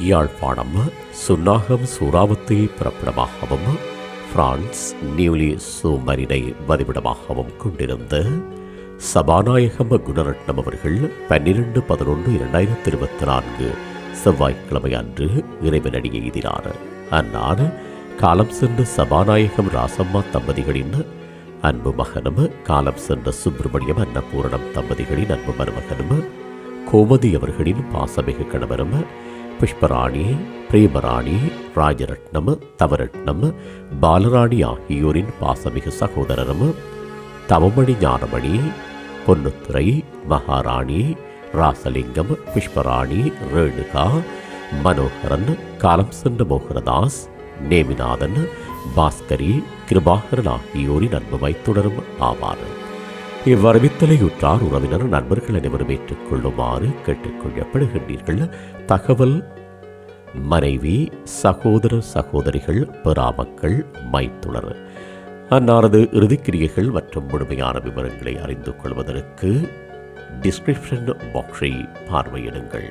யாழ்ப்பாணம் சுன்னாகம் சூறாவத்தை பிறப்பிடமாகவும் France Neuilly சூமரினை வதிவிடமாகவும் கொண்டிருந்த சபாநாயகம் குணரட்னம் அவர்கள் பன்னிரண்டு பதினொன்று இரண்டாயிரத்தி இருபத்தி நான்கு செவ்வாய்க்கிழமை அன்று இறைவனடியை எய்தினார். அன்னார் காலம் சென்ற சபாநாயகம் ராசம்மா தம்பதிகளின் அன்பு மகனும் காலம் சென்ற சுப்பிரமணியம் அன்னபூரணம் தம்பதிகளின் அன்பு மருமகனும் கோமதி அவர்களின் பாசமிகு கணவரும் புஷ்பராணி பிரேமராணி ராஜரட்னம் தவரட்னம் பாலராணி ஆகியோரின் பாசமிகு சகோதரரும் தவமணி ஞானமணி பொன்னுத்துறை மகாராணி ராசலிங்கம் புஷ்பராணி ரேணுகா மனோகரன் காலம் சென்ற மோகனதாஸ் நேமிநாதன் பாஸ்கரி கிருபாகரன் ஆகியோரின் அன்புமை தொடரும் ஆவார். இவ்வரவித்தலையுற்றார் உறவினர் நண்பர்கள் அனைவரும் ஏற்றுக்கொள்ளுமாறு கேட்டுக்கொள்ளப்படுகின்றீர்கள் தகவல் மனைவி சகோதர சகோதரிகள் பெறாமக்கள் மைத்துணர் அன்னாரது இறுதிக்கிரியைகள் மற்றும் முழுமையான விவரங்களை அறிந்து கொள்வதற்கு டிஸ்கிரிப்ஷன் பாக்ஸை பார்வையிடுங்கள்.